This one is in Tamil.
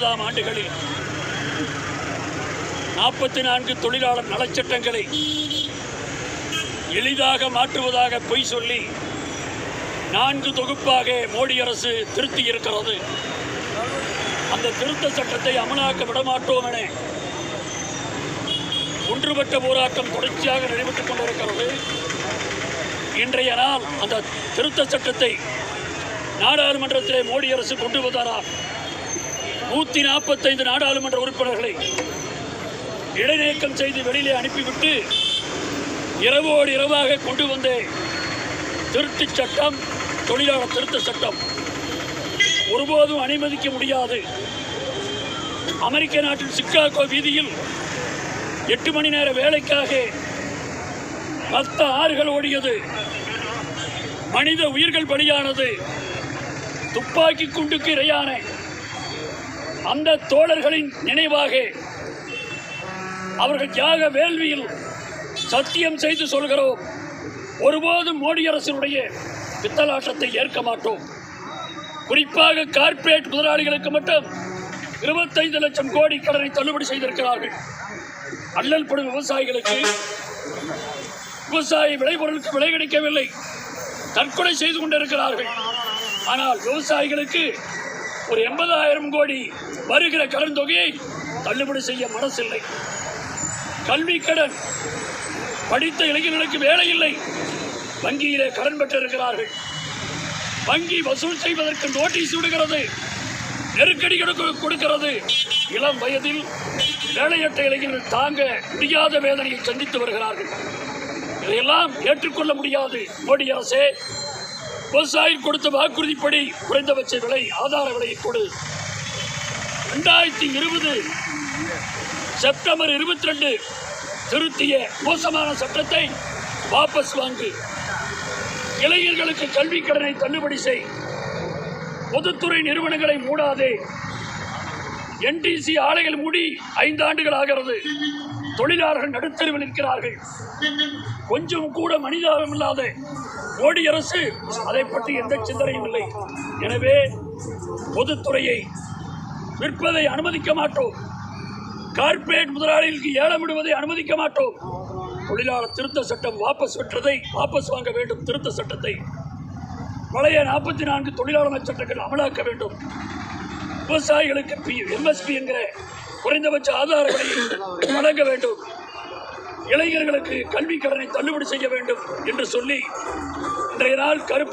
இருபதாம் ஆண்டுகளில் நாற்பத்தி நான்கு தொழிலாளர் நலச்சட்டங்களை எளிதாக மாற்றுவதாக பொய் சொல்லி நான்கு தொகுப்பாக மோடி அரசு திருத்தி இருக்கிறது அந்த திருத்த சட்டத்தை அமலாக்க விடமாட்டோம் என ஒன்றுபட்ட போராட்டம் தொடர்ச்சியாக நடைபெற்றுக் கொண்டிருக்கிறது. இன்றைய நாள் அந்த திருத்த சட்டத்தை நாடாளுமன்றத்திலே மோடி அரசு கொண்டு வந்தாராம் நூற்றி நாற்பத்தைந்து நாடாளுமன்ற உறுப்பினர்களை இடைநீக்கம் செய்து வெளியிலே அனுப்பிவிட்டு இரவோடு இரவாக கொண்டு வந்த திருட்டுச் சட்டம் தொழிலாளர் திருத்த சட்டம் ஒருபோதும் அனுமதிக்க முடியாது. அமெரிக்க நாட்டின் சிக்காகோ வீதியில் எட்டு மணி நேர வேலைக்காக மத்த ஆறுகள் ஓடியது. மனித உயிர்கள் பலியானது. துப்பாக்கி குண்டுக்கு இரையான அந்த தோழர்களின் நினைவாக அவர்கள் தியாக வேள்வியில் சத்தியம் செய்து சொல்கிறோம். ஒருபோதும் மோடி அரசினுடைய பித்தலாட்டத்தை ஏற்க மாட்டோம். குறிப்பாக கார்ப்பரேட் முதலாளிகளுக்கு மட்டும் இருபத்தைந்து லட்சம் கோடி கடனை தள்ளுபடி செய்திருக்கிறார்கள். அல்லல் படும் விவசாயிகளுக்கு விவசாய விளைபொருளுக்கு விலை கிடைக்கவில்லை. தற்கொலை செய்து கொண்டிருக்கிறார்கள். ஆனால் விவசாயிகளுக்கு ஒரு எண்பதாயிரம் கோடி வருகிற கடன் தொகையை தள்ளுபடி செய்ய மனசில்லை. கல்வி கடன் படித்த இளைஞர்களுக்கு வேலை இல்லை. வங்கியிலே கடன் பெற்றிருக்கிறார்கள். வங்கி வசூல் செய்வதற்கு நோட்டீஸ் விடுகிறது நெருக்கடி கொடுக்கிறது. இளம் வயதில் வேலையற்ற இளைஞர்கள் தாங்க முடியாத வேதனையை சந்தித்து வருகிறார்கள். இதையெல்லாம் ஏற்றுக்கொள்ள முடியாது மோடி அரசே. விவசாயி கொடுத்த வாக்குறுதிப்படி குறைந்தபட்ச விலை ஆதார விலையை கொடு ரெண்டாயிரத்தி இருபது செப்டம்பர் இருபத்தி ரெண்டு திருத்திய மோசமான சட்டத்தை வாபஸ் வாங்கு. இளைஞர்களுக்கு கல்வி கடனை தள்ளுபடி செய். பொதுத்துறை நிறுவனங்களை மூடாதே. என்டிசி ஆலைகள் மூடி ஐந்து ஆண்டுகள் ஆகிறது. தொழிலாளர்கள் நடுத்தருவில் இருக்கிறார்கள். கொஞ்சம் கூட மனிதாபம் இல்லாத மோடி அரசு அதை பற்றி எந்த சிந்தனையும் இல்லை. எனவே பொதுத்துறையை விற்பதை அனுமதிக்க மாட்டோம். கார்ப்பரேட் முதலாளிகளுக்கு ஏலமிடுவதை அனுமதிக்க மாட்டோம். தொழிலாளர் திருத்த சட்டம் வாபஸ் பெற்றதை வாபஸ் வாங்க வேண்டும் திருத்த சட்டத்தை. பழைய நாற்பத்தி நான்கு தொழிலாளர் சட்டங்கள் அமலாக்க வேண்டும். விவசாயிகளுக்கு பி எம்எஸ்பி என்கிற குறைந்தபட்ச ஆதார விலையை வழங்க வேண்டும். இளைஞர்களுக்கு கல்வி கடனை தள்ளுபடி செய்ய வேண்டும் என்று சொல்லி இன்றைய நாள் கருப்பு